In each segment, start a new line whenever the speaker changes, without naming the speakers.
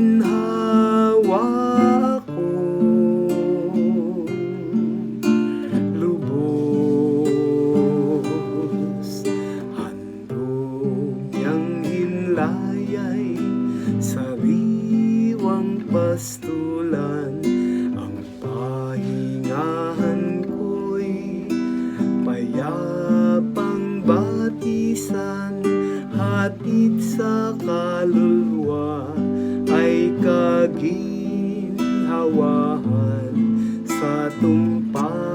ginhawa ko. Lubos handog yang hinlayay sa liwang pastulan. Ang pahingahan ko'y payapang batisan hati aking hawahan sa tumpay.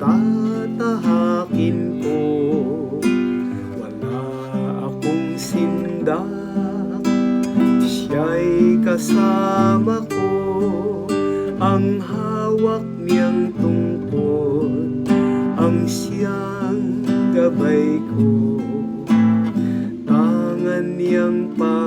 tatahakin ko. Wala akong sinda. Siya'y kasama ko. Ang hawak niyang tungkod Ang siyang gabay ko. Tangan niyang pa